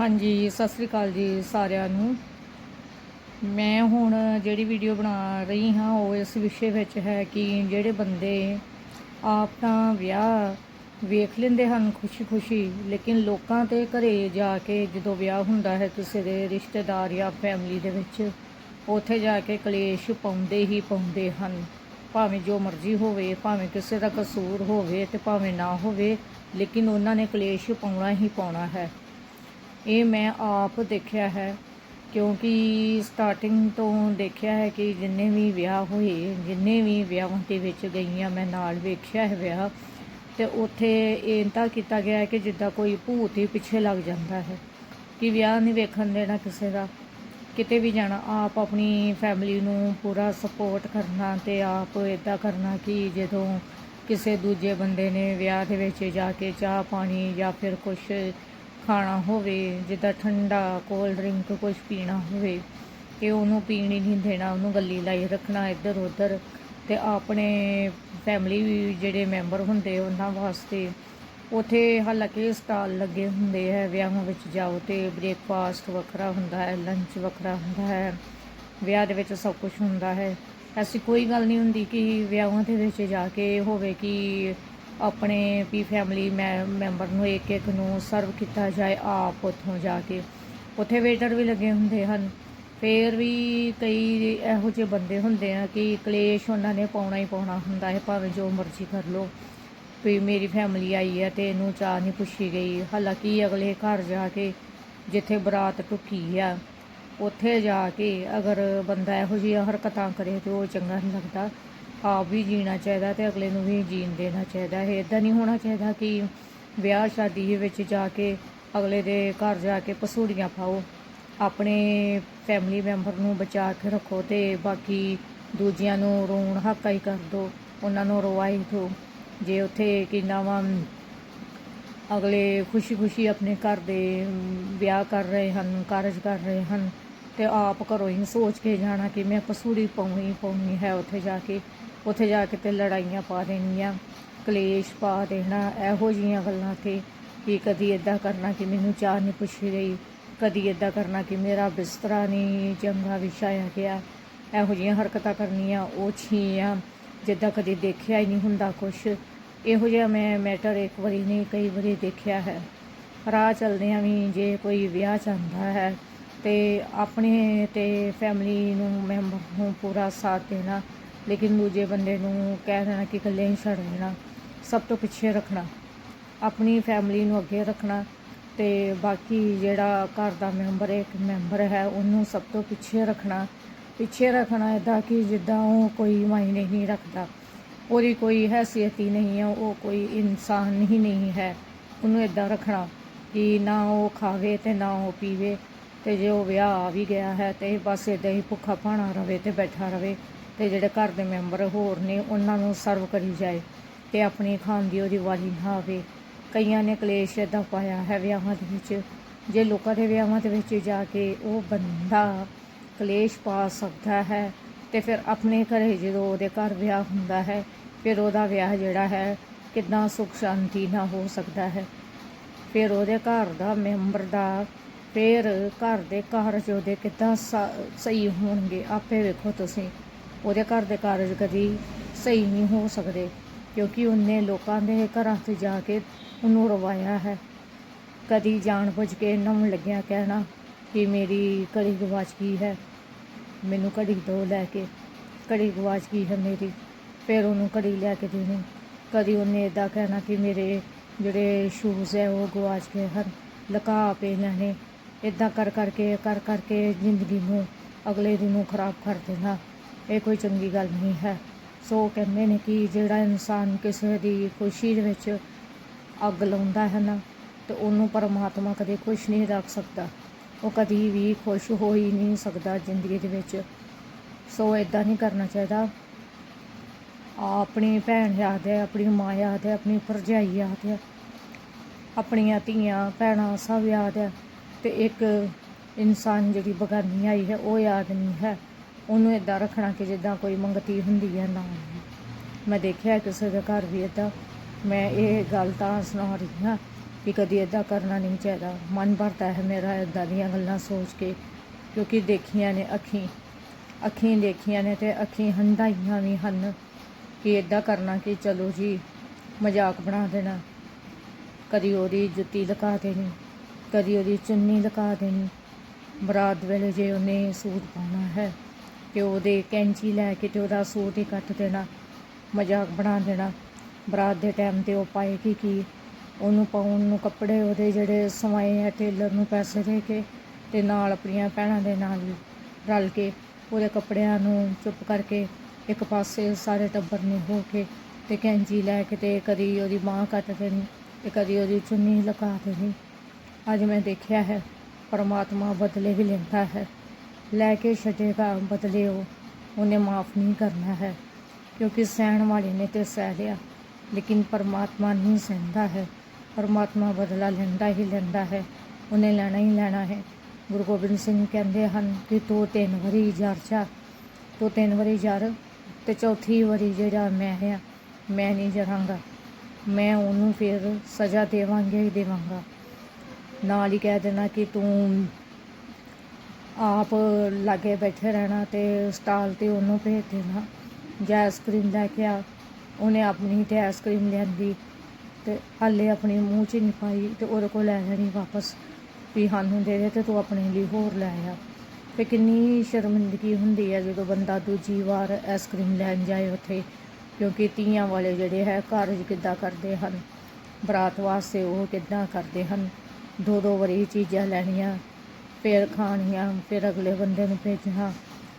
ਹਾਂਜੀ, ਸਤਿ ਸ੍ਰੀ ਅਕਾਲ ਜੀ ਸਾਰਿਆਂ ਨੂੰ। ਮੈਂ ਹੁਣ ਜਿਹੜੀ ਵੀਡੀਓ ਬਣਾ ਰਹੀ ਹਾਂ, ਉਹ ਇਸ ਵਿਸ਼ੇ ਵਿੱਚ ਹੈ ਕਿ ਜਿਹੜੇ ਬੰਦੇ ਆਪ ਤਾਂ ਵਿਆਹ ਵੇਖ ਲੈਂਦੇ ਹਨ ਖੁਸ਼ੀ-ਖੁਸ਼ੀ, ਲੇਕਿਨ ਲੋਕਾਂ ਦੇ ਘਰੇ ਜਾ ਕੇ ਜਦੋਂ ਵਿਆਹ ਹੁੰਦਾ ਹੈ ਕਿਸੇ ਦੇ ਰਿਸ਼ਤੇਦਾਰ ਜਾਂ ਫੈਮਿਲੀ ਦੇ ਵਿੱਚ, ਉੱਥੇ ਜਾ ਕੇ ਕਲੇਸ਼ ਪਾਉਂਦੇ ਹੀ ਪਾਉਂਦੇ ਹਨ। ਭਾਵੇਂ ਜੋ ਮਰਜ਼ੀ ਹੋਵੇ, ਭਾਵੇਂ ਕਿਸੇ ਦਾ ਕਸੂਰ ਹੋਵੇ ਤੇ ਭਾਵੇਂ ਨਾ ਹੋਵੇ, ਲੇਕਿਨ ਉਹਨਾਂ ਨੇ ਕਲੇਸ਼ ਪਾਉਣਾ ਹੀ ਪਾਉਣਾ ਹੈ। ਇਹ ਮੈਂ ਆਪ ਦੇਖਿਆ ਹੈ, ਕਿਉਂਕਿ ਸਟਾਰਟਿੰਗ ਤੋਂ ਦੇਖਿਆ ਹੈ ਕਿ ਜਿੰਨੇ ਵੀ ਵਿਆਹ ਹੋਏ, ਜਿੰਨੇ ਵੀ ਵਿਆਹਾਂ ਦੇ ਵਿੱਚ ਗਈਆਂ, ਮੈਂ ਨਾਲ ਵੇਖਿਆ ਹੈ ਵਿਆਹ, ਤੇ ਉੱਥੇ ਇਹ ਤਾਂ ਕੀਤਾ ਗਿਆ ਹੈ ਕਿ ਜਿੱਦਾਂ ਕੋਈ ਭੂਤ ਹੀ ਪਿੱਛੇ ਲੱਗ ਜਾਂਦਾ ਹੈ, ਕਿ ਵਿਆਹ ਨਹੀਂ ਵੇਖਣ ਦੇਣਾ ਕਿਸੇ ਦਾ। ਕਿਤੇ ਵੀ ਜਾਣਾ, ਆਪ ਆਪਣੀ ਫੈਮਿਲੀ ਨੂੰ ਪੂਰਾ ਸਪੋਰਟ ਕਰਨਾ ਤੇ ਆਪ ਇਦਾਂ ਕਰਨਾ ਕਿ ਜਦੋਂ ਕਿਸੇ ਦੂਜੇ ਬੰਦੇ ਨੇ ਵਿਆਹ ਦੇ ਵਿੱਚ ਜਾ ਕੇ ਚਾਹ ਪਾਣੀ ਜਾਂ ਫਿਰ ਕੁਝ ਖਾਣਾ ਹੋਵੇ, ਜਿੱਦਾਂ ਠੰਡਾ ਕੋਲਡ ਡਰਿੰਕ ਕੁਝ ਪੀਣਾ ਹੋਵੇ, ਤੇ ਉਹਨੂੰ ਪੀਣ ਹੀ ਨਹੀਂ ਦੇਣਾ, ਉਹਨੂੰ ਗੱਲੀ ਲਾਈ ਰੱਖਣਾ ਇੱਧਰ ਉੱਧਰ, ਤੇ ਆਪਣੇ ਫੈਮਿਲੀ ਜਿਹੜੇ ਮੈਂਬਰ ਹੁੰਦੇ ਉਹਨਾਂ ਵਾਸਤੇ, ਉਥੇ ਹਾਲਾਂਕਿ ਸਟਾਲ ਲੱਗੇ ਹੁੰਦੇ ਹੈ ਵਿਆਹਾਂ ਵਿੱਚ ਜਾਓ ਤੇ ਬ੍ਰੇਕਫਾਸਟ ਵੱਖਰਾ ਹੁੰਦਾ ਹੈ ਲੰਚ ਵੱਖਰਾ ਹੁੰਦਾ ਹੈ, ਵਿਆਹ ਦੇ ਵਿੱਚ ਸਭ ਕੁਝ ਹੁੰਦਾ ਹੈ। ਐਸੀ ਕੋਈ ਗੱਲ ਨਹੀਂ ਹੁੰਦੀ ਕਿ ਵਿਆਹਾਂ ਦੇ ਵਿੱਚ ਜਾ ਕੇ ਹੋਵੇ ਕਿ ਆਪਣੇ ਵੀ ਫੈਮਿਲੀ ਮੈਂਬਰ ਨੂੰ ਇੱਕ ਇੱਕ ਨੂੰ ਸਰਵ ਕੀਤਾ ਜਾਏ ਆਪ ਉੱਥੋਂ ਜਾ ਕੇ। ਉੱਥੇ ਵੇਟਰ ਵੀ ਲੱਗੇ ਹੁੰਦੇ ਹਨ। ਫੇਰ ਵੀ ਕਈ ਇਹੋ ਜਿਹੇ ਬੰਦੇ ਹੁੰਦੇ ਆ ਕਿ ਕਲੇਸ਼ ਉਹਨਾਂ ਨੇ ਪਾਉਣਾ ਹੀ ਪਾਉਣਾ ਹੁੰਦਾ ਹੈ, ਭਾਵੇਂ ਜੋ ਮਰਜ਼ੀ ਕਰ ਲੋ ਵੀ ਮੇਰੀ ਫੈਮਿਲੀ ਆਈ ਹੈ ਤੇ ਇਹਨੂੰ ਚਾਹ ਨਹੀਂ ਪੁੱਛੀ ਗਈ। ਹਾਲਾਂਕਿ ਅਗਲੇ ਘਰ ਜਾ ਕੇ ਜਿੱਥੇ ਬਰਾਤ ਟੁੱਕੀ ਆ, ਉੱਥੇ ਜਾ ਕੇ ਅਗਰ ਬੰਦਾ ਇਹੋ ਜਿਹੀਆਂ ਹਰਕਤਾਂ ਕਰੇ ਤੇ ਉਹ ਚੰਗਾ ਨਹੀਂ ਲੱਗਦਾ। ਆਪ ਵੀ ਜੀਣਾ ਚਾਹੀਦਾ ਤੇ ਅਗਲੇ ਨੂੰ ਵੀ ਜੀਣ ਦੇਣਾ ਚਾਹੀਦਾ। ਹੈ ਇਦਾਂ ਨਹੀਂ ਹੋਣਾ ਚਾਹੀਦਾ ਕਿ ਵਿਆਹ ਸ਼ਾਦੀ ਦੇ ਵਿੱਚ ਜਾ ਕੇ ਅਗਲੇ ਦੇ ਘਰ ਜਾ ਕੇ ਪਸੂੜੀਆਂ ਪਾਓ, ਆਪਣੇ ਫੈਮਿਲੀ ਮੈਂਬਰ ਨੂੰ ਬਚਾ ਕੇ ਰੱਖੋ ਤੇ ਬਾਕੀ ਦੂਜਿਆਂ ਨੂੰ ਰੋਣ ਹੱਕਾ ਹੀ ਕਰ ਦੋ, ਉਹਨਾਂ ਨੂੰ ਰਵਾਈ ਦਿਓ ਜੇ ਉੱਥੇ ਕਿੰਨਾ ਵਾ ਅਗਲੇ ਖੁਸ਼ੀ-ਖੁਸ਼ੀ ਆਪਣੇ ਘਰ ਦੇ ਵਿਆਹ ਕਰ ਰਹੇ ਹਨ, ਕਾਰਜ ਕਰ ਰਹੇ ਹਨ, ਤੇ ਆਪ ਘਰੋਂ ਹੀ ਸੋਚ ਕੇ ਜਾਣਾ ਕਿ ਮੈਂ ਪਸੂੜੀ ਪਾਉਣੀ ਪਾਉਣੀ ਹੈ ਉੱਥੇ ਜਾ ਕੇ। ਉੱਥੇ ਜਾ ਕੇ ਤੇ ਲੜਾਈਆਂ ਪਾ ਦੇਣੀਆਂ, ਕਲੇਸ਼ ਪਾ ਦੇਣਾ, ਇਹੋ ਜੀਆਂ ਗੱਲਾਂ ਤੇ ਕਿ ਕਦੀ ਇਦਾਂ ਕਰਨਾ ਕਿ ਮੈਨੂੰ ਚਾਹ ਨਹੀਂ ਪੁੱਛੀ ਰਹੀ, ਕਦੀ ਇਦਾਂ ਕਰਨਾ ਕਿ ਮੇਰਾ ਬਿਸਤਰਾ ਨਹੀਂ ਚੰਗਾ ਵਿਛਾਇਆ ਗਿਆ। ਇਹੋ ਜਿਹੀਆਂ ਹਰਕਤਾਂ ਕਰਨੀਆਂ, ਉਹ ਛੀਆਂ, ਜਿੱਦਾਂ ਕਦੀ ਦੇਖਿਆ ਹੀ ਨਹੀਂ ਹੁੰਦਾ ਕੁਛ। ਇਹੋ ਜਿਹਾ ਮੈਂ ਮੈਟਰ ਇੱਕ ਵਾਰੀ ਨਹੀਂ, ਕਈ ਵਾਰੀ ਦੇਖਿਆ ਹੈ। ਰਾਹ ਚੱਲਦਿਆਂ ਵੀ ਜੇ ਕੋਈ ਵਿਆਹ ਚਾਹੁੰਦਾ ਹੈ ਤੇ ਆਪਣੇ ਤੇ ਫੈਮਿਲੀ ਨੂੰ ਮੈਂਬਰ ਨੂੰ ਪੂਰਾ ਸਾਥ ਦੇਣਾ ਲੇਕਿਨ ਦੂਜੇ ਬੰਦੇ ਨੂੰ ਕਹਿ ਦੇਣਾ ਕਿ ਇਕੱਲੇ ਹੀ ਛੱਡ ਦੇਣਾ ਸਭ ਤੋਂ ਪਿੱਛੇ ਰੱਖਣਾ, ਆਪਣੀ ਫੈਮਿਲੀ ਨੂੰ ਅੱਗੇ ਰੱਖਣਾ ਤੇ ਬਾਕੀ ਜਿਹੜਾ ਘਰ ਦਾ ਮੈਂਬਰ ਇੱਕ ਮੈਂਬਰ ਹੈ, ਉਹਨੂੰ ਸਭ ਤੋਂ ਪਿੱਛੇ ਰੱਖਣਾ। ਪਿੱਛੇ ਰੱਖਣਾ ਇਦਾਂ ਕਿ ਜਿੱਦਾਂ ਉਹ ਕੋਈ ਮਾਇਨੇ ਨਹੀਂ ਰੱਖਦਾ। ਉਹਦੀ ਕੋਈ ਹੈਸੀਅਤ ਹੀ ਨਹੀਂ ਹੈ, ਉਹ ਕੋਈ ਇਨਸਾਨ ਹੀ ਨਹੀਂ ਹੈ। ਉਹਨੂੰ ਇਦਾਂ ਰੱਖਣਾ ਕਿ ਨਾ ਉਹ ਖਾਵੇ ਤੇ ਨਾ ਉਹ ਪੀਵੇ ਤੇ ਜੇ ਉਹ ਵਿਆਹ ਆ ਵੀ ਗਿਆ ਹੈ ਤੇ ਬਸ ਇਦਾਂ ਹੀ ਭੁੱਖਾ ਭਾਣਾ ਰਵੇ ਤੇ ਬੈਠਾ ਰਵੇ। ਤੇ ਜਿਹੜੇ ਘਰ ਦੇ ਮੈਂਬਰ ਹੋਰ ਨੇ, ਉਹਨਾਂ ਨੂੰ ਸਰਵ ਕਰੀ ਜਾਏ ਤੇ ਆਪਣੀ ਖਾਣ ਦੀ ਉਹਦੀ ਵਾਰੀ ਨਾ ਆਵੇ ਕਈਆਂ ਨੇ ਕਲੇਸ਼ ਏਦਾਂ ਪਾਇਆ ਹੈ ਵਿਆਹਾਂ ਦੇ ਵਿੱਚ। ਜੇ ਲੋਕਾਂ ਦੇ ਵਿਆਹਾਂ ਦੇ ਵਿੱਚ ਜਾ ਕੇ ਉਹ ਬੰਦਾ ਕਲੇਸ਼ ਪਾ ਸਕਦਾ ਹੈ, ਤੇ ਫਿਰ ਆਪਣੇ ਘਰੇ ਜਦੋਂ ਉਹਦੇ ਘਰ ਵਿਆਹ ਹੁੰਦਾ ਹੈ, ਫਿਰ ਉਹਦਾ ਵਿਆਹ ਜਿਹੜਾ ਹੈ ਕਿੰਨਾ ਸੁਖ ਸ਼ਾਂਤੀ ਨਾਲ ਹੋ ਸਕਦਾ ਹੈ। ਫਿਰ ਉਹਦੇ ਘਰ ਦਾ ਮੈਂਬਰ ਦਾ, ਫਿਰ ਘਰ ਦੇ ਕਾਰਜ ਉਹਦੇ ਕਿੱਦਾਂ ਸ- ਸਹੀ ਹੋਣਗੇ, ਆਪੇ ਵੇਖੋ ਤੁਸੀਂ। ਉਹਦੇ ਘਰ ਦੇ ਕਾਰਜ ਕਦੀ ਸਹੀ ਨਹੀਂ ਹੋ ਸਕਦੇ, ਕਿਉਂਕਿ ਉਹਨੇ ਲੋਕਾਂ ਦੇ ਘਰਾਂ 'ਤੇ ਜਾ ਕੇ ਉਹਨੂੰ ਰਵਾਇਆ ਹੈ। ਕਦੀ ਜਾਣ ਬੁੱਝ ਕੇ ਨਵਣ ਲੱਗਿਆ ਕਹਿਣਾ ਕਿ ਮੇਰੀ ਘੜੀ ਗਵਾਚ ਗਈ ਹੈ, ਮੈਨੂੰ ਘੜੀ ਦੋ ਲੈ ਕੇ, ਘੜੀ ਗਵਾਚ ਗਈ ਹੈ ਮੇਰੀ, ਫਿਰ ਉਹਨੂੰ ਘੜੀ ਲੈ ਕੇ ਦੇਣੀ। ਕਦੀ ਉਹਨੇ ਇਦਾਂ ਕਹਿਣਾ ਕਿ ਮੇਰੇ ਜਿਹੜੇ ਸ਼ੂਜ਼ ਹੈ ਉਹ ਗਵਾਚ ਗਏ ਹਨ, ਲੁਕਾ ਪੇ ਲੈਣੇ ਇਦਾਂ ਕਰ ਕਰਕੇ ਕਰ ਕਰਕੇ ਜ਼ਿੰਦਗੀ ਨੂੰ ਅਗਲੇ ਦਿਨ ਨੂੰ ਖਰਾਬ ਕਰ ਦੇਣਾ। ਇਹ ਕੋਈ ਚੰਗੀ ਗੱਲ ਨਹੀਂ ਹੈ। ਸੋ ਕਹਿੰਦੇ ਨੇ ਕਿ ਜਿਹੜਾ ਇਨਸਾਨ ਕਿਸੇ ਦੀ ਖੁਸ਼ੀ ਦੇ ਵਿੱਚ ਅੱਗ ਲਾਉਂਦਾ ਹੈ ਨਾ, ਤੇ ਉਹਨੂੰ ਪਰਮਾਤਮਾ ਕਦੇ ਖੁਸ਼ ਨਹੀਂ ਰੱਖ ਸਕਦਾ। ਉਹ ਕਦੀ ਵੀ ਖੁਸ਼ ਹੋ ਹੀ ਨਹੀਂ ਸਕਦਾ ਜ਼ਿੰਦਗੀ ਦੇ ਵਿੱਚ। ਸੋ ਇਦਾਂ ਨਹੀਂ ਕਰਨਾ ਚਾਹੀਦਾ। ਆਪਣੀ ਭੈਣ ਯਾਦ ਹੈ, ਆਪਣੀ ਮਾਂ ਯਾਦ ਹੈ, ਆਪਣੀ ਭਰਜਾਈ ਯਾਦ ਹੈ, ਆਪਣੀਆਂ ਧੀਆਂ, ਭੈਣਾਂ ਸਭ ਯਾਦ ਹੈ, ਤੇ ਇੱਕ ਇਨਸਾਨ ਜਿਹੜੀ ਬਗਾਨੀ ਆਈ ਹੈ, ਉਹ ਯਾਦ ਨਹੀਂ ਹੈ। ਉਹਨੂੰ ਇਦਾਂ ਰੱਖਣਾ ਕਿ ਜਿੱਦਾਂ ਕੋਈ ਮੰਗਤੀ ਹੁੰਦੀ ਹੈ ਨਾ। ਮੈਂ ਦੇਖਿਆ ਕਿਸੇ ਦੇ ਘਰ ਵੀ ਇਦਾਂ ਮੈਂ ਇਹ ਗੱਲ ਤਾਂ ਸੁਣਾ ਰਹੀ ਹਾਂ ਕਿ ਕਦੀ ਇਦਾਂ ਕਰਨਾ ਨਹੀਂ ਚਾਹੀਦਾ। ਮਨ ਭਰਦਾ ਹੈ ਮੇਰਾ ਇਦਾਂ ਦੀਆਂ ਗੱਲਾਂ ਸੋਚ ਕੇ, ਕਿਉਂਕਿ ਦੇਖੀਆਂ ਨੇ ਅੱਖੀਂ। ਅੱਖੀਂ ਦੇਖੀਆਂ ਨੇ ਤੇ ਅੱਖੀਂ ਹੰਡਾਈਆਂ ਵੀ ਹਨ ਕਿ ਇਦਾਂ ਕਰਨਾ ਕਿ ਚਲੋ ਜੀ, ਮਜ਼ਾਕ ਬਣਾ ਦੇਣਾ। ਕਦੀ ਉਹਦੀ ਜੁੱਤੀ ਲਗਾ ਦੇਣੀ, ਕਦੀ ਉਹਦੀ ਚੁੰਨੀ ਲਗਾ ਦੇਣੀ। ਬਰਾਤ ਵੇਲੇ ਜੇ ਉਹਨੇ ਸੂਟ ਪਾਉਣਾ ਹੈ ਤੇ ਉਹਦੇ ਕੈਂਚੀ ਲੈ ਕੇ ਤੇ ਉਹਦਾ ਸੂਟ ਹੀ ਕੱਟ ਦੇਣਾ, ਮਜ਼ਾਕ ਬਣਾ ਦੇਣਾ। ਬਰਾਤ ਦੇ ਟਾਈਮ ਤੇ ਉਹ ਪਾਏਗੀ ਕੀ ਉਹਨੂੰ ਪਾਉਣ ਨੂੰ ਕੱਪੜੇ ਉਹਦੇ ਜਿਹੜੇ ਸਵਾਏ ਆ ਟੇਲਰ ਨੂੰ ਪੈਸੇ ਦੇ ਕੇ ਤੇ ਨਾਲ ਆਪਣੀਆਂ ਭੈਣਾਂ ਦੇ ਨਾਲ ਰਲ ਕੇ ਉਹਦੇ ਕੱਪੜਿਆਂ ਨੂੰ ਚੁੱਪ ਕਰਕੇ ਇੱਕ ਪਾਸੇ ਸਾਰੇ ਟੱਬਰ ਨੇ ਹੋ ਕੇ ਤੇ ਕੈਂਚੀ ਲੈ ਕੇ ਤੇ ਕਦੀ ਉਹਦੀ ਬਾਂਹ ਕੱਟ ਦੇਣੀ ਤੇ ਕਦੀ ਉਹਦੀ ਚੁੰਨੀ ਲਗਾ ਦੇਣੀ। ਅੱਜ ਮੈਂ ਦੇਖਿਆ ਹੈ, ਪਰਮਾਤਮਾ ਬਦਲੇ ਵੀ ਲੈਂਦਾ ਹੈ। ਲੈ ਕੇ ਛੱਡੇਗਾ ਬਦਲੇ ਉਹ ਉਹਨੇ ਮਾਫ ਨਹੀਂ ਕਰਨਾ ਹੈ, ਕਿਉਂਕਿ ਸਹਿਣ ਵਾਲੇ ਨੇ ਤੇ ਸਹਿ ਲਿਆ। ਲੇਕਿਨ ਪਰਮਾਤਮਾ ਨਹੀਂ ਸਹਿੰਦਾ ਹੈ, ਪਰਮਾਤਮਾ ਬਦਲਾ ਲੈਂਦਾ ਹੀ ਲੈਂਦਾ ਹੈ, ਉਹਨੇ ਲੈਣਾ ਹੀ ਲੈਣਾ ਹੈ। ਗੁਰੂ ਗੋਬਿੰਦ ਸਿੰਘ ਕਹਿੰਦੇ ਹਨ ਕਿ ਤੂੰ ਤਿੰਨ ਵਾਰੀ ਜਰ ਜਾ, ਤੂੰ ਤਿੰਨ ਵਾਰੀ ਜਰ ਤੇ ਚੌਥੀ ਵਾਰੀ ਜਿਹੜਾ ਮੈਂ ਆ, ਮੈਂ ਨਹੀਂ ਜਰਾਂਗਾ। ਮੈਂ ਉਹਨੂੰ ਫਿਰ ਸਜ਼ਾ ਦੇਵਾਂਗਾ ਹੀ ਦੇਵਾਂਗਾ। ਨਾਲ ਹੀ ਕਹਿ ਦੇਣਾ ਕਿ ਤੂੰ ਆਪ ਲਾਗੇ ਬੈਠੇ ਰਹਿਣਾ ਤੇ ਸਟਾਲ ਤੇ ਉਹਨੂੰ ਭੇਜ ਦੇਣਾ। ਜਾਂ ਆਈਸਕ੍ਰੀਮ ਲੈ ਕੇ ਆ। ਉਹਨੇ ਆਪਣੀ ਤੇ ਆਈਸਕ੍ਰੀਮ ਲਿਆਂਦੀ ਤੇ ਹਾਲੇ ਆਪਣੇ ਮੂੰਹ 'ਚ ਨਹੀਂ ਪਾਈ ਤੇ ਉਹਦੇ ਕੋਲ ਲੈ ਜਾਣੀ ਵਾਪਸ ਵੀ ਸਾਨੂੰ ਦੇ ਦੇ ਤੇ ਤੂੰ ਆਪਣੇ ਲਈ ਹੋਰ ਲੈ ਆ। ਤੇ ਕਿੰਨੀ ਸ਼ਰਮਿੰਦਗੀ ਹੁੰਦੀ ਹੈ ਜਦੋਂ ਬੰਦਾ ਦੂਜੀ ਵਾਰ ਆਈਸਕ੍ਰੀਮ ਲੈਣ ਜਾਏ ਉੱਥੇ, ਕਿਉਂਕਿ ਤੀਆਂ ਵਾਲੇ ਜਿਹੜੇ ਹੈ ਘਰ 'ਚ ਕਿੱਦਾਂ ਕਰਦੇ ਹਨ? ਬਰਾਤ ਵਾਸਤੇ ਉਹ ਕਿੱਦਾਂ ਕਰਦੇ ਹਨ? ਦੋ ਦੋ ਵਾਰੀ ਚੀਜ਼ਾਂ ਲੈਣੀਆਂ ਫਿਰ ਖਾਣੀਆਂ, ਫਿਰ ਅਗਲੇ ਬੰਦੇ ਨੂੰ ਭੇਜਣਾ।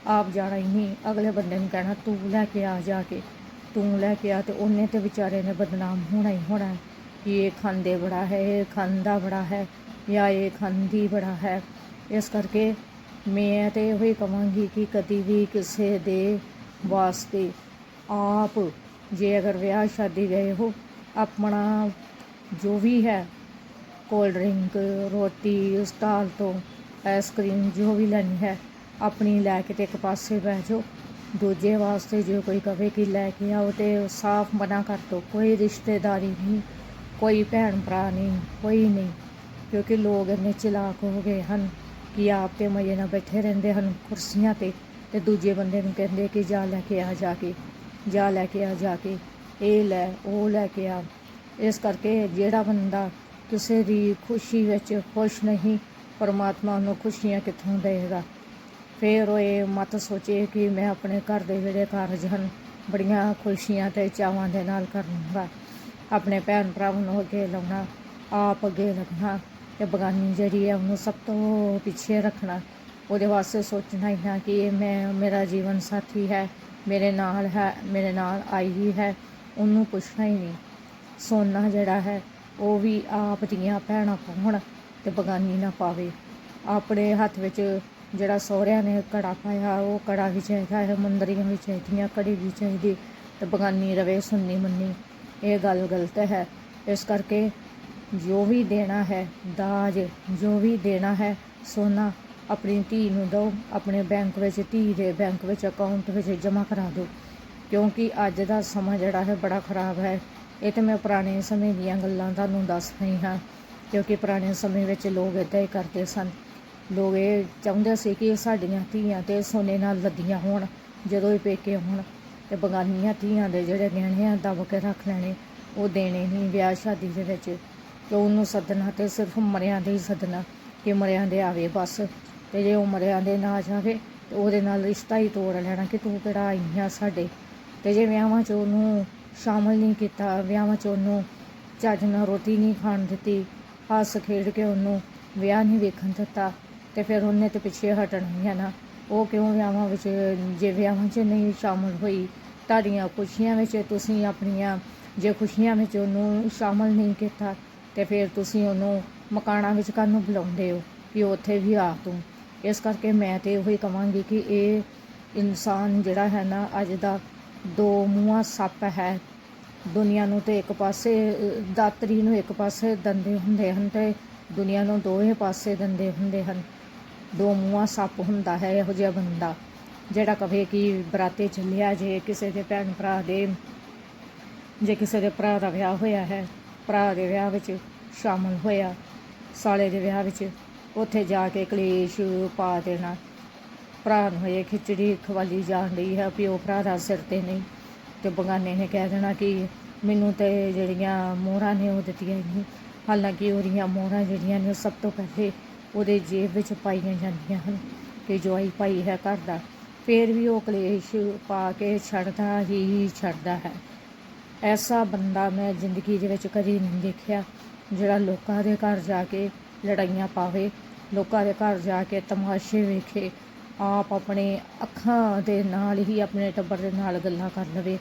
ਆਪ ਜਾਣਾ ਹੀ ਨਹੀਂ। ਅਗਲੇ ਬੰਦੇ ਨੂੰ ਕਹਿਣਾ, ਤੂੰ ਲੈ ਕੇ ਆ ਜਾ ਕੇ। ਤੂੰ ਲੈ ਕੇ ਆ ਤੇ ਉਹਨੇ ਤੇ ਵਿਚਾਰੇ ਨੇ ਬਦਨਾਮ ਹੋਣਾ ਹੀ ਹੋਣਾ ਕਿ ਇਹ ਖਾਂਦੇ ਬੜਾ ਹੈ, ਇਹ ਖਾਂਦਾ ਬੜਾ ਹੈ ਜਾਂ ਇਹ ਖਾਂਦੀ ਬੜਾ ਹੈ। ਇਸ ਕਰਕੇ ਮੈਂ ਤੇ ਇਹੋ ਹੀ ਕਹਾਂਗੀ ਕਿ ਕਦੀ ਵੀ ਕਿਸੇ ਦੇ ਵਾਸਤੇ ਆਪ ਜੇ ਅਗਰ ਵਿਆਹ ਸ਼ਾਦੀ ਗਏ ਹੋ, ਆਪਣਾ ਜੋ ਵੀ ਹੈ, ਕੋਲਡ ਡਰਿੰਕ, ਰੋਟੀ ਸਟਾਲ ਤੋਂ ਆਈਸਕ੍ਰੀਮ ਜੋ ਵੀ ਲੈਣੀ ਹੈ, ਆਪਣੀ ਲੈ ਕੇ ਤੇ ਇੱਕ ਪਾਸੇ ਬਹਿ ਜਾਓ। ਦੂਜੇ ਵਾਸਤੇ ਜੇ ਕੋਈ ਕਵੇ ਕਿ ਲੈ ਕੇ ਆਓ ਤੇ ਸਾਫ਼ ਮਨਾ ਕਰ ਦੋ ਕੋਈ ਰਿਸ਼ਤੇਦਾਰੀ ਨਹੀਂ, ਕੋਈ ਭੈਣ ਭਰਾ ਨਹੀਂ, ਕੋਈ ਨਹੀਂ। ਕਿਉਂਕਿ ਲੋਕ ਇੰਨੇ ਚਲਾਕ ਹੋ ਗਏ ਹਨ ਕਿ ਆਪ ਤੇ ਮਜ਼ੇ ਨਾਲ ਬੈਠੇ ਰਹਿੰਦੇ ਹਨ ਕੁਰਸੀਆਂ ਤੇ ਤੇ ਦੂਜੇ ਬੰਦੇ ਨੂੰ ਕਹਿੰਦੇ ਕਿ ਜਾ ਲੈ ਕੇ ਆ, ਜਾ ਕੇ, ਜਾ ਲੈ ਕੇ ਆ, ਜਾ ਕੇ, ਇਹ ਲੈ, ਉਹ ਲੈ ਕੇ ਆ। ਇਸ ਕਰਕੇ ਜਿਹੜਾ ਬੰਦਾ ਕਿਸੇ ਦੀ ਖੁਸ਼ੀ ਵਿੱਚ ਖੁਸ਼ ਨਹੀਂ ਪਰਮਾਤਮਾ ਨੂੰ ਖੁਸ਼ੀਆਂ ਕਿੱਥੋਂ ਦੇਵੇਗਾ? ਫਿਰ ਉਹ ਇਹ ਮਤ ਸੋਚੇ ਕਿ ਮੈਂ ਆਪਣੇ ਘਰ ਦੇ ਜਿਹੜੇ ਕਾਰਜ ਹਨ, ਬੜੀਆਂ ਖੁਸ਼ੀਆਂ ਤੇ ਚਾਵਾਂ ਦੇ ਨਾਲ ਕਰੂੰਗਾ। ਆਪਣੇ ਭੈਣ ਭਰਾਵਾਂ ਨੂੰ ਅੱਗੇ ਲਾਉਣਾ, ਆਪ ਅੱਗੇ ਲੱਗਣਾ ਤੇ ਬਗਾਨੀ ਜਿਹੜੀ ਹੈ ਉਹਨੂੰ ਸਭ ਤੋਂ ਪਿੱਛੇ ਰੱਖਣਾ। ਉਹਦੇ ਵਾਸਤੇ ਸੋਚਣਾ ਹੀ ਨਾ ਕਿ ਇਹ ਮੈਂ, ਮੇਰਾ ਜੀਵਨ ਸਾਥੀ ਹੈ, ਮੇਰੇ ਨਾਲ ਹੈ, ਮੇਰੇ ਨਾਲ ਆਈ ਹੀ ਹੈ, ਉਹਨੂੰ ਪੁੱਛਣਾ ਹੀ ਨਹੀਂ। ਸੋਨਾ ਜਿਹੜਾ ਹੈ, ਉਹ ਵੀ ਆਪ ਦੀਆਂ ਭੈਣਾਂ ਪਾਉਣ ਤੇ ਬਗਾਨੀ ਨਾ ਪਾਵੇ। ਆਪਣੇ ਹੱਥ ਵਿੱਚ ਜਿਹੜਾ ਸਹੁਰਿਆਂ ਨੇ ਕੜਾ ਪਾਇਆ, ਉਹ ਕੜਾ ਵੀ ਚਾਹੀਦਾ ਹੈ, ਮੁੰਦਰੀਆਂ ਵੀ ਚਾਹੀਦੀਆਂ ਕੜੀ ਵੀ ਚਾਹੀਦੀ ਤੇ ਬਗਾਨੀ ਰਵੇ ਸੁੰਨੀ ਮੰਨੀ। ਇਹ ਗੱਲ ਗਲਤ ਹੈ। ਇਸ ਕਰਕੇ ਜੋ ਵੀ ਦੇਣਾ ਹੈ, ਦਾਜ, ਜੋ ਵੀ ਦੇਣਾ ਹੈ, ਸੋਨਾ ਆਪਣੀ ਧੀ ਨੂੰ ਦਿਓ, ਆਪਣੇ ਬੈਂਕ ਵਿੱਚ, ਧੀ ਦੇ ਬੈਂਕ ਵਿੱਚ ਅਕਾਊਂਟ ਵਿੱਚ ਜਮ੍ਹਾਂ ਕਰਾ ਦਿਓ। ਕਿਉਂਕਿ ਅੱਜ ਦਾ ਸਮਾਂ ਜਿਹੜਾ ਹੈ ਬੜਾ ਖਰਾਬ ਹੈ। ਇਹ ਤੇ ਮੈਂ ਪੁਰਾਣੇ ਸਮੇਂ ਦੀਆਂ ਗੱਲਾਂ ਤੁਹਾਨੂੰ ਦੱਸ ਰਹੀ ਹਾਂ। ਕਿਉਂਕਿ ਪੁਰਾਣੇ ਸਮੇਂ ਵਿੱਚ ਲੋਕ ਇੱਦਾਂ ਹੀ ਕਰਦੇ ਸਨ। ਲੋਕ ਇਹ ਚਾਹੁੰਦੇ ਸੀ ਕਿ ਸਾਡੀਆਂ ਧੀਆਂ ਤੇ ਸੋਨੇ ਨਾਲ ਲੱਦੀਆਂ ਹੋਣ, ਜਦੋਂ ਇਹ ਪੇਕੇ ਹੋਣ ਤੇ ਬਗਾਨੀਆਂ ਧੀਆਂ ਦੇ ਜਿਹੜੇ ਗਹਿਣੇ ਆ ਦਬ ਕੇ ਰੱਖ ਲੈਣੇ, ਉਹ ਦੇਣੇ ਨਹੀਂ ਵਿਆਹ ਸ਼ਾਦੀ ਦੇ ਵਿੱਚ। ਤੇ ਉਹਨੂੰ ਸੱਦਣਾ ਤੇ ਸਿਰਫ ਮਰਿਆਂ ਦੇ ਹੀ ਸੱਦਣਾ ਕਿ ਮਰਿਆਂ ਦੇ ਆਵੇ ਬਸ। ਤੇ ਜੇ ਉਹ ਮਰਿਆਂ ਦੇ ਨਾ ਜਾਵੇ ਤੇ ਉਹਦੇ ਨਾਲ ਰਿਸ਼ਤਾ ਹੀ ਤੋੜ ਲੈਣਾ ਕਿ ਤੂੰ ਕਿਹੜਾ ਆਈ ਆ ਸਾਡੇ। ਤੇ ਜੇ ਵਿਆਹਾਂ 'ਚ ਉਹਨੂੰ ਸ਼ਾਮਲ ਨਹੀਂ ਕੀਤਾ, ਵਿਆਹਾਂ 'ਚ ਉਹਨੂੰ ਚੱਜ ਨਾਲ ਰੋਟੀ ਨਹੀਂ ਖਾਣ ਦਿੱਤੀ ਹੱਸ ਖੇਡ ਕੇ ਉਹਨੂੰ ਵਿਆਹ ਨਹੀਂ ਵੇਖਣ ਦਿੱਤਾ ਤੇ ਫਿਰ ਉਹਨੇ ਤੇ ਪਿੱਛੇ ਹਟਣਾ ਹੀ ਹੈ ਨਾ। ਉਹ ਕਿਉਂ ਵਿਆਹਾਂ ਵਿੱਚ, ਜੇ ਵਿਆਹਾਂ 'ਚ ਨਹੀਂ ਸ਼ਾਮਲ ਹੋਈ, ਤੁਹਾਡੀਆਂ ਖੁਸ਼ੀਆਂ ਵਿੱਚ ਤੁਸੀਂ ਆਪਣੀਆਂ, ਜੇ ਖੁਸ਼ੀਆਂ ਵਿੱਚ ਉਹਨੂੰ ਸ਼ਾਮਲ ਨਹੀਂ ਕੀਤਾ, ਤੇ ਫਿਰ ਤੁਸੀਂ ਉਹਨੂੰ ਮਕਾਨਾਂ ਵਿੱਚ ਕਾਹਨੂੰ ਬੁਲਾਉਂਦੇ ਹੋ ਕਿ ਉੱਥੇ ਵੀ ਆ ਤੂੰ? ਇਸ ਕਰਕੇ ਮੈਂ ਤੇ ਉਹੀ ਕਹਾਂਗੀ ਕਿ ਇਹ ਇਨਸਾਨ ਜਿਹੜਾ ਹੈ ਨਾ, ਅੱਜ ਦਾ ਦੋ ਮੂੰਹਾਂ ਸੱਪ ਹੈ ਦੁਨੀਆ ਨੂੰ ਤੇ ਇੱਕ ਪਾਸੇ ਦਾਤਰੀ ਨੂੰ ਇੱਕ ਪਾਸੇ ਦੰਦੇ ਹੁੰਦੇ ਹਨ ਤੇ ਦੁਨੀਆ ਨੂੰ ਦੋਹੇ ਪਾਸੇ ਦੰਦੇ ਹੁੰਦੇ ਹਨ। ਦੋ ਮੂੰਹਾਂ ਸੱਪ ਹੁੰਦਾ ਹੈ, ਇਹੋ ਜਿਹਾ ਬੰਦਾ। ਜਿਹੜਾ ਕਵੇ ਕਿ ਬਰਾਤੇ ਚੱਲਿਆ ਜੇ ਕਿਸੇ ਦੇ ਭੈਣ ਭਰਾ ਦੇ, ਜੇ ਕਿਸੇ ਦੇ ਭਰਾ ਦਾ ਵਿਆਹ ਹੋਇਆ ਹੈ, ਭਰਾ ਦੇ ਵਿਆਹ ਵਿੱਚ ਸ਼ਾਮਲ ਹੋਇਆ, ਸਾਲੇ ਦੇ ਵਿਆਹ ਵਿੱਚ, ਉੱਥੇ ਜਾ ਕੇ ਕਲੇਸ਼ ਪਾ ਦੇਣਾ। ਭਰਾ ਨੂੰ ਇਹ ਖਿਚੜੀ ਖਵਾਲੀ ਜਾਣ ਰਹੀ ਹੈ, ਪਿਓ ਭਰਾ ਦਾ ਸਿਰ ਤੇ ਨਹੀਂ। ਤੇ ਬਗਾਨੇ ਨੇ ਕਹਿ ਦੇਣਾ ਕਿ ਮੈਨੂੰ ਤੇ ਜਿਹੜੀਆਂ ਮੋਹਰਾਂ ਨੇ ਉਹ ਦਿੱਤੀਆਂ ਹੀ ਨਹੀਂ। ਹਾਲਾਂਕਿ ਉਹਦੀਆਂ ਮੋਹਰਾਂ ਜਿਹੜੀਆਂ ਨੇ ਉਹ ਸਭ ਤੋਂ ਪਹਿਲੇ ਉਹਦੇ ਜੇਬ ਵਿੱਚ ਪਾਈਆਂ ਜਾਂਦੀਆਂ ਹਨ ਕਿ ਜਵਾਈ ਪਾਈ ਹੈ ਘਰ ਦਾ। ਫਿਰ ਵੀ ਉਹ ਕਲੇਸ਼ ਪਾ ਕੇ ਛੱਡਦਾ ਹੀ ਛੱਡਦਾ ਹੈ। ਐਸਾ ਬੰਦਾ ਮੈਂ ਜ਼ਿੰਦਗੀ ਦੇ ਵਿੱਚ ਕਦੀ ਨਹੀਂ ਦੇਖਿਆ ਜਿਹੜਾ ਲੋਕਾਂ ਦੇ ਘਰ ਜਾ ਕੇ ਲੜਾਈਆਂ ਪਾਵੇ, ਲੋਕਾਂ ਦੇ ਘਰ ਜਾ ਕੇ ਤਮਾਸ਼ੇ ਵੇਖੇ ਆਪ ਆਪਣੇ ਅੱਖਾਂ ਦੇ ਨਾਲ ਹੀ ਆਪਣੇ ਟੱਬਰ ਦੇ ਨਾਲ ਗੱਲਾਂ ਕਰ ਲਵੇ।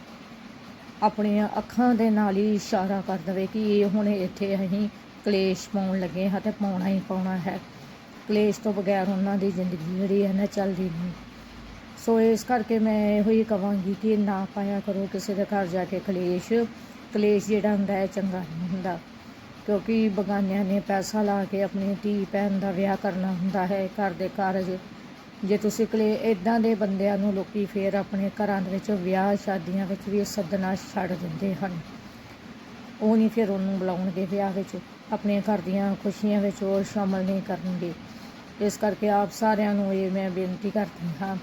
ਆਪਣੀਆਂ ਅੱਖਾਂ ਦੇ ਨਾਲ ਹੀ ਇਸ਼ਾਰਾ ਕਰ ਦਵੇ ਕਿ ਇਹ ਹੁਣ ਇੱਥੇ ਅਸੀਂ ਕਲੇਸ਼ ਪਾਉਣ ਲੱਗੇ ਹਾਂ ਤੇ ਪਾਉਣਾ ਹੀ ਪਾਉਣਾ ਹੈ। ਕਲੇਸ਼ ਤੋਂ ਬਗੈਰ ਉਹਨਾਂ ਦੀ ਜ਼ਿੰਦਗੀ ਜਿਹੜੀ ਹੈ ਨਾ ਚੱਲਦੀ ਨਹੀਂ। ਸੋ ਇਸ ਕਰਕੇ ਮੈਂ ਇਹੋ ਹੀ ਕਵਾਂਗੀ ਕਿ ਨਾ ਪਾਇਆ ਕਰੋ ਕਿਸੇ ਦੇ ਘਰ ਜਾ ਕੇ ਕਲੇਸ਼। ਕਲੇਸ਼ ਜਿਹੜਾ ਹੁੰਦਾ ਹੈ ਚੰਗਾ ਨਹੀਂ ਹੁੰਦਾ, ਕਿਉਂਕਿ ਬਗਾਨਿਆਂ ਨੇ ਪੈਸਾ ਲਾ ਕੇ ਆਪਣੀ ਧੀ ਭੈਣ ਦਾ ਵਿਆਹ ਕਰਨਾ ਹੁੰਦਾ ਹੈ, ਘਰ ਦੇ ਕਾਰਜ ਜੇ ਤੁਸੀਂ ਕਲੇ ਇਦਾਂ ਦੇ ਬੰਦਿਆਂ ਨੂੰ ਲੋਕੀ ਫੇਰ ਆਪਣੇ ਘਰਾਂ ਦੇ ਵਿੱਚ ਵਿਆਹ ਸ਼ਾਦੀਆਂ ਵਿੱਚ ਵੀ ਸੱਦਣਾ ਛੱਡ ਦਿੰਦੇ ਹਨ। ਉਹ ਨਹੀਂ ਫਿਰ ਉਹਨੂੰ ਬੁਲਾਉਣਗੇ ਵਿਆਹ ਵਿੱਚ। ਆਪਣੇ ਘਰ ਦੀਆਂ ਖੁਸ਼ੀਆਂ ਵਿੱਚ ਉਹ ਸ਼ਾਮਲ ਨਹੀਂ ਕਰਨਗੇ। ਇਸ ਕਰਕੇ ਆਪ ਸਾਰਿਆਂ ਨੂੰ ਇਹ ਮੈਂ ਬੇਨਤੀ ਕਰਦੀ ਹਾਂ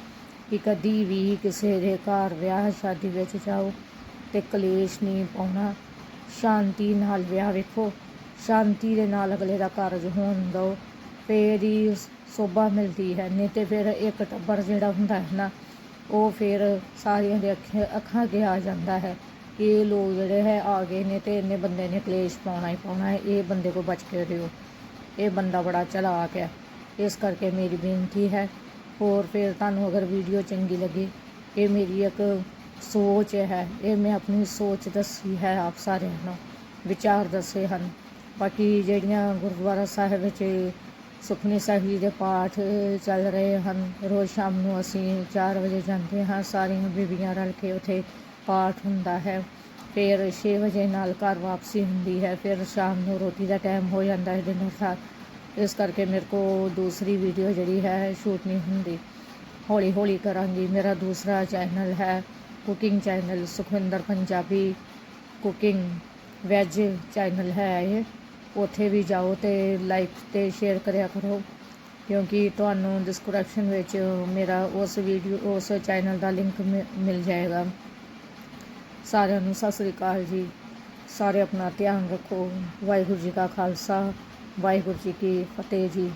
ਕਿ ਕਦੀ ਵੀ ਕਿਸੇ ਦੇ ਘਰ ਵਿਆਹ ਸ਼ਾਦੀ ਵਿੱਚ ਜਾਓ ਤੇ ਕਲੇਸ਼ ਨਹੀਂ ਪਾਉਣਾ। ਸ਼ਾਂਤੀ ਨਾਲ ਵਿਆਹ ਵੇਖੋ। ਸ਼ਾਂਤੀ ਦੇ ਨਾਲ ਅਗਲੇ ਦਾ ਕਾਰਜ ਹੋਣ ਦਿਓ। ਫੇਰ ਹੀ ਸੋਭਾ ਮਿਲਦੀ ਹੈ, ਨਹੀਂ ਤੇ ਫਿਰ ਇੱਕ ਟੱਬਰ ਜਿਹੜਾ ਹੁੰਦਾ ਹੈ ਨਾ, ਉਹ ਫਿਰ ਸਾਰਿਆਂ ਦੇ ਅੱਖਾਂ ਅੱਖਾਂ ਅੱਗੇ ਆ ਜਾਂਦਾ ਹੈ ਕਿ ਇਹ ਲੋਕ ਜਿਹੜੇ ਹੈ ਆ ਗਏ ਨੇ ਤੇ ਇੰਨੇ ਬੰਦੇ ਨੇ ਕਲੇਸ਼ ਪਾਉਣਾ ਹੀ ਪਾਉਣਾ ਹੈ, ਇਹ ਬੰਦੇ ਕੋ ਬਚ ਕੇ ਰਹੋ ਇਹ ਬੰਦਾ ਬੜਾ ਚਲਾਕ ਹੈ। ਇਸ ਕਰਕੇ ਮੇਰੀ ਬੇਨਤੀ ਹੈ, ਹੋਰ ਫਿਰ ਤੁਹਾਨੂੰ ਅਗਰ ਵੀਡੀਓ ਚੰਗੀ ਲੱਗੇ, ਇਹ ਮੇਰੀ ਇੱਕ ਸੋਚ ਹੈ, ਇਹ ਮੈਂ ਆਪਣੀ ਸੋਚ ਦੱਸੀ ਹੈ ਆਪ ਸਾਰਿਆਂ ਨੂੰ, ਵਿਚਾਰ ਦੱਸੇ ਹਨ। ਬਾਕੀ ਜਿਹੜੀਆਂ ਗੁਰਦੁਆਰਾ ਸਾਹਿਬ ਵਿੱਚ ਸੁਖਨੀ ਸਾਹਿਬ ਜੀ ਦੇ ਪਾਠ ਚੱਲ ਰਹੇ ਹਨ। ਰੋਜ਼ ਸ਼ਾਮ ਨੂੰ ਅਸੀਂ 4 ਵਜੇ ਜਾਂਦੇ ਹਾਂ। ਸਾਰੀਆਂ ਬੀਬੀਆਂ ਰਲ ਕੇ ਉੱਥੇ ਪਾਠ ਹੁੰਦਾ ਹੈ। ਫਿਰ 6 ਵਜੇ ਨਾਲ ਘਰ ਵਾਪਸੀ ਹੁੰਦੀ ਹੈ। ਫਿਰ ਸ਼ਾਮ ਨੂੰ ਰੋਟੀ ਦਾ ਟਾਈਮ ਹੋ ਜਾਂਦਾ ਹੈ ਡਿਨਰ ਦਾ। ਇਸ ਕਰਕੇ ਮੇਰੇ ਕੋ ਦੂਸਰੀ ਵੀਡੀਓ ਜਿਹੜੀ ਹੈ ਸ਼ੂਟ ਨਹੀਂ ਹੁੰਦੀ। ਹੌਲੀ ਹੌਲੀ ਕਰਾਂਗੀ। ਮੇਰਾ ਦੂਸਰਾ ਚੈਨਲ ਹੈ cooking channel Sukhwinder Punjabi cooking veg channel ਹੈ ਇਹ। ਉੱਥੇ ਵੀ ਜਾਓ ਤੇ ਲਾਈਕ ਤੇ ਸ਼ੇਅਰ ਕਰਿਆ ਕਰੋ। ਕਿਉਂਕਿ ਤੁਹਾਨੂੰ ਡਿਸਕ੍ਰਿਪਸ਼ਨ ਵਿੱਚ ਮੇਰਾ ਉਸ ਵੀਡੀਓ ਉਸ ਚੈਨਲ ਦਾ ਲਿੰਕ ਮਿਲ ਜਾਏਗਾ। ਸਾਰਿਆਂ ਨੂੰ ਸਤਿ ਸ੍ਰੀ ਅਕਾਲ ਜੀ। ਸਾਰੇ ਆਪਣਾ ਧਿਆਨ ਰੱਖੋ। ਵਾਹਿਗੁਰੂ ਜੀ ਕਾ ਖਾਲਸਾ, ਵਾਹਿਗੁਰੂ ਜੀ ਕੀ ਫਤਿਹ ਜੀ।